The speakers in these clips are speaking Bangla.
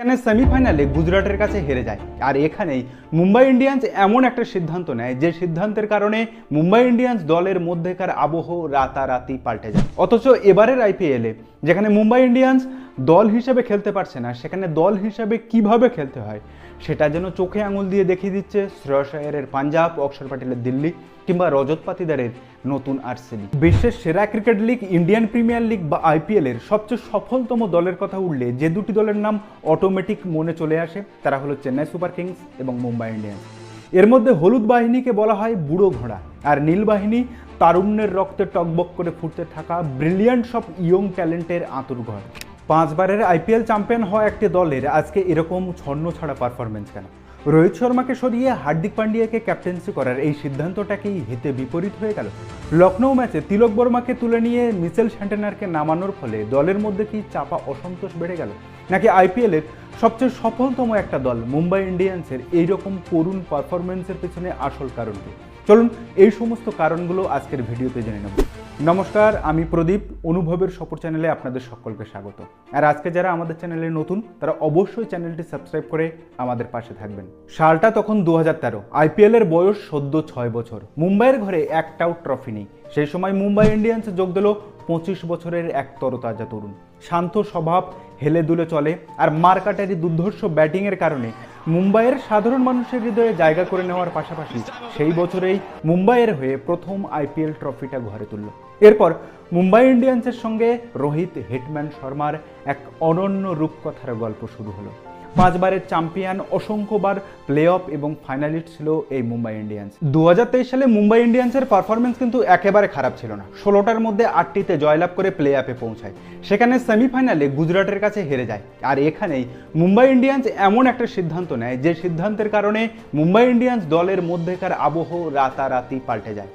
এখানে সেমিফাইনালে গুজরাটের কাছে হেরে যায়? আর এখানেই মুম্বাই ইন্ডিয়ান্স এমন একটা সিদ্ধান্ত নেয় যে সিদ্ধান্তের কারণে মুম্বাই ইন্ডিয়ান্স দলের মধ্যেকার আবহ রাতারাতি পাল্টে যায়। অথচ এবারের আইপিএলে, যেখানে মুম্বাই ইন্ডিয়ান্স দল হিসেবে খেলতে পারছে না, সেখানে দল হিসেবে কীভাবে খেলতে হয়, সেটা যেন চোখে আঙুল দিয়ে দেখিয়ে দিচ্ছে শ্রেয়স আয়ারের পাঞ্জাব, অক্ষর প্যাটেলের দিল্লি। কিংবা রজত পাতিদারের নতুন আরসিবি বিশ্বের সেরা cricket league, Indian Premier League বা আইপিএল এর সবচেয়ে সফলতম দলের কথা উঠলে যে দুটি দলের নাম অটোমেটিক মনে চলে আসে, তারা হলো চেন্নাই সুপার কিংস এবং মুম্বাই ইন্ডিয়ান্স। এর মধ্যে হলুদ বাহিনীকে বলা হয় বুড়ো ঘোড়া, আর নীল বাহিনী তারুণ্যের রক্তে টকবক করে ফুটতে থাকা ব্রিলিয়ান্ট সব ইয়ং ট্যালেন্টের আঁতুরঘর পাঁচবারের আইপিএল চ্যাম্পিয়ন হওয়া একটি দলের আজকে এরকম ছন্ন ছাড়া পারফরমেন্স কেন? রোহিত শর্মাকে সরিয়ে হার্দিক পান্ডিয়াকে ক্যাপ্টেন্সি করার এই সিদ্ধান্তটাকেই হিতে বিপরীত হয়ে গেল। লখনৌ ম্যাচে তিলক বর্মাকে তুলে নিয়ে মিচেল স্যান্টেনারকে নামানোর ফলে দলের মধ্যে কি চাপা অসন্তোষ বেড়ে গেল? নাকি আইপিএলের সবচেয়ে সফলতম একটা দল মুম্বাই ইন্ডিয়ান্সের এইরকম করুণ পারফরমেন্সের পেছনে আসল কারণ কি? চলুন, এই সমস্ত কারণগুলো আজকের ভিডিওতে জেনে নেব। নমস্কার, আমি প্রদীপ, অনুভবের সপর চ্যানেলে আপনাদের সকলকে স্বাগত। আর আজকে যারা আমাদের চ্যানেলে নতুন, তারা অবশ্যই চ্যানেলটি সাবস্ক্রাইব করে আমাদের পাশে থাকবেন। সালটা তখন দু হাজার তেরো, আইপিএল এর বয়স সদ্য ছয় বছর। মুম্বাইয়ের ঘরে একটাও ট্রফি নেই। সেই সময় মুম্বাই ইন্ডিয়ান্স যোগ দিল পঁচিশ বছরের এক তরতাজা তরুণ। শান্ত স্বভাব, হেলে দুলে চলে, আর মারকাটারি দুর্ধর্ষ ব্যাটিংয়ের কারণে মুম্বাইয়ের সাধারণ মানুষের হৃদয়ে জায়গা করে নেওয়ার পাশাপাশি সেই বছরেই মুম্বাইয়ের হয়ে প্রথম আইপিএল ট্রফিটা ঘরে তুলল। এরপর মুম্বাই ইন্ডিয়ান্সের সঙ্গে রোহিত, হিটম্যান শর্মার এক অনন্য রূপকথার গল্প শুরু হলো। পাঁচবারের চ্যাম্পিয়ন, অসংখ্যবার প্লে অফ এবং ফাইনালিস্ট ছিল এই মুম্বাই ইন্ডিয়ান্স। দু হাজার তেইশ সালে মুম্বাই ইন্ডিয়ান্সের পারফরমেন্স কিন্তু একেবারে খারাপ ছিল না। ষোলোটার মধ্যে আটটিতে জয়লাভ করে প্লে অফে পৌঁছায়। সেখানে সেমিফাইনালে গুজরাটের কাছে হেরে যায়। আর এখানেই মুম্বাই ইন্ডিয়ান্স এমন একটা সিদ্ধান্ত নেয়, যে সিদ্ধান্তের কারণে মুম্বাই ইন্ডিয়ান্স দলের মধ্যেকার আবহ রাতারাতি পাল্টে যায়।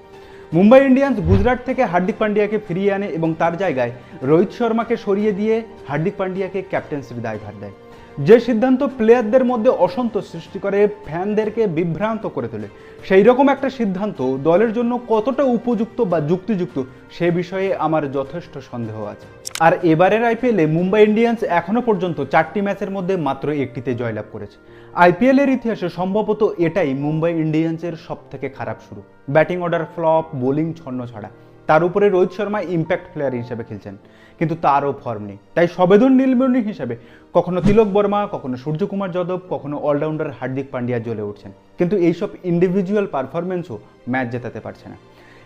মুম্বাই ইন্ডিয়ান্স গুজরাট থেকে হার্দিক পান্ডিয়াকে ফিরিয়ে আনে এবং তার জায়গায় রোহিত শর্মাকে সরিয়ে দিয়ে হার্দিক পান্ডিয়াকে ক্যাপ্টেন্সির দায়ভার দেয়। যে সিদ্ধান্ত প্লেয়ারদের মধ্যে অসন্তোষ সৃষ্টি করে ফ্যানদেরকে বিভ্রান্ত করে তোলে। সেই রকম একটা সিদ্ধান্ত দলের জন্য কতটা উপযুক্ত বা যুক্তিযুক্ত, সে বিষয়ে আমার যথেষ্ট সন্দেহ আছে। আর এবারের আইপিএলে মুম্বাই ইন্ডিয়ান্স এখনও পর্যন্ত চারটি ম্যাচের মধ্যে মাত্র একটিতে জয়লাভ করেছে। আইপিএলের ইতিহাসে সম্ভবত এটাই মুম্বাই ইন্ডিয়ান্সের সব থেকে খারাপ শুরু। ব্যাটিং অর্ডার ফ্লপ, বোলিং ছন্ন ছড়া। তার উপরে রোহিত শর্মা ইম্প্যাক্ট প্লেয়ার হিসেবে খেলছেন। কিন্তু তারও ফর্ম নেই। তাই সবেদন নীলমণি হিসেবে কখনো তিলক বর্মা, কখনো সূর্যকুমার যাদব, কখনো অলরাউন্ডার হার্দিক পান্ডিয়া জ্বলে উঠছেন। কিন্তু এইসব ইন্ডিভিজুয়াল পারফরমেন্সও ম্যাচ জেতাতে পারছে না।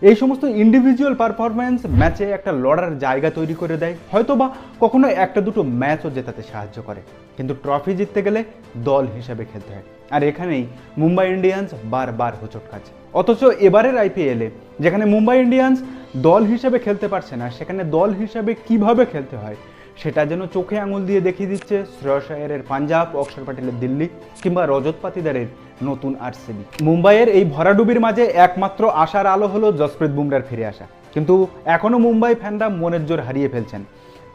এই সমস্ত ইন্ডিভিজুয়াল পারফরমেন্স ম্যাচে একটা লড়ার জায়গা তৈরি করে দেয় হয়তো বা কখনো একটা দুটো ম্যাচও জেতাতে সাহায্য করে। কিন্তু ট্রফি জিততে গেলে দল হিসেবে খেলতে হয়। আর এখানেই মুম্বাই ইন্ডিয়ান্স বারবার হোঁচট খাচ্ছে। অথচ এবারের আইপিএলে যেখানে মুম্বাই ইন্ডিয়ান্স দল হিসেবে খেলতে পারছে না, সেখানে দল হিসেবে কীভাবে খেলতে হয়, সেটা যেন চোখে আঙুল দিয়ে দেখিয়ে দিচ্ছে শ্রেয়স আয়ারের পাঞ্জাব অক্ষর প্যাটেলের দিল্লি কিংবা রজত পাতিদারের নতুন আরসিবি। মুম্বাইয়ের এই ভরাডুবির মাঝে একমাত্র আশার আলো হলো জসপ্রীত বুমরার ফিরে আসা। কিন্তু এখনও মুম্বাই ফ্যানরা মনের জোর হারিয়ে ফেলছেন।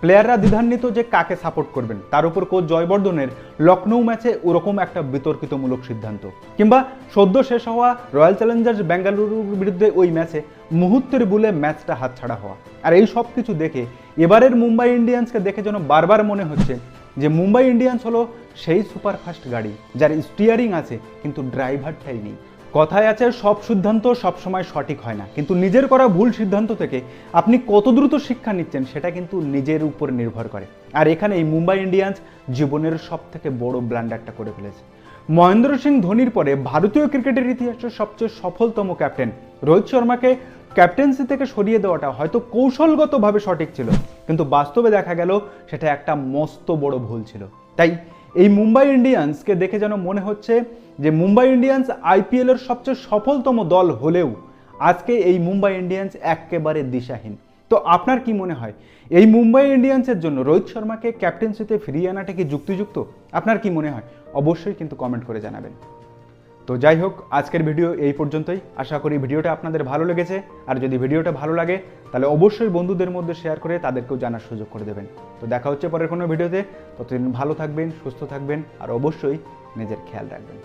প্লেয়াররা দ্বিধান্বিত যে কাকে সাপোর্ট করবেন, তার উপর কোচ জয়বর্ধনের লখনৌ ম্যাচে ওরকম একটা বিতর্কিতমূলক সিদ্ধান্ত। কিংবা সদ্য শেষ হওয়া রয়্যাল চ্যালেঞ্জার্স বেঙ্গালুরুর বিরুদ্ধে ওই ম্যাচে মুহূর্তের বুলে ম্যাচটা হাতছাড়া হওয়া। আর এই সব কিছু দেখে এবারের মুম্বাই ইন্ডিয়ান্সকে দেখে যেন বারবার মনে হচ্ছে যে মুম্বাই ইন্ডিয়ান্স হলো সেই সুপারফাস্ট গাড়ি, যার স্টিয়ারিং আছে, কিন্তু ড্রাইভারটাই নেই। কথায় আছে, সব সিদ্ধান্ত সবসময় সঠিক হয় না। কিন্তু নিজের করা ভুল সিদ্ধান্ত থেকে আপনি কত দ্রুত শিক্ষা নিচ্ছেন, সেটা কিন্তু নিজের উপর নির্ভর করে। আর এখানে এই মুম্বাই ইন্ডিয়ান্স জীবনের সব থেকে বড় ব্ল্যান্ডারটা করে ফেলেছে। মহেন্দ্র সিং ধোনির পরে ভারতীয় ক্রিকেটের ইতিহাসের সবচেয়ে সফলতম ক্যাপ্টেন রোহিত শর্মাকে ক্যাপ্টেন্সি থেকে সরিয়ে দেওয়াটা হয়তো কৌশলগতভাবে সঠিক ছিল, কিন্তু বাস্তবে দেখা গেল সেটা একটা মস্ত বড় ভুল ছিল। তাই এই মুম্বাই ইন্ডিয়ান্সকে দেখে যেন মনে হচ্ছে যে মুম্বাই ইন্ডিয়ান্স আইপিএল এর সবচেয়ে সফলতম দল হলেও আজকে এই মুম্বাই ইন্ডিয়ান্স একেবারে দিশাহীন। তো আপনার কি মনে হয়, এই মুম্বাই ইন্ডিয়ান্সের জন্য রোহিত শর্মাকে ক্যাপ্টেন্সিতে ফিরিয়ে আনাটা কি যুক্তিযুক্ত? আপনার কি মনে হয়? অবশ্যই কিন্তু কমেন্ট করে জানাবেন। তো যাই হোক, আজকের ভিডিও এই পর্যন্তই। আশা করি ভিডিওটা আপনাদের ভালো লেগেছে। আর যদি ভিডিওটা ভালো লাগে, তাহলে অবশ্যই বন্ধুদের মধ্যে শেয়ার করে তাদেরকেও জানার সুযোগ করে দেবেন। তো দেখা হচ্ছে পরের কোনো ভিডিওতে। ততদিন ভালো থাকবেন, সুস্থ থাকবেন, আর অবশ্যই নিজের খেয়াল রাখবেন।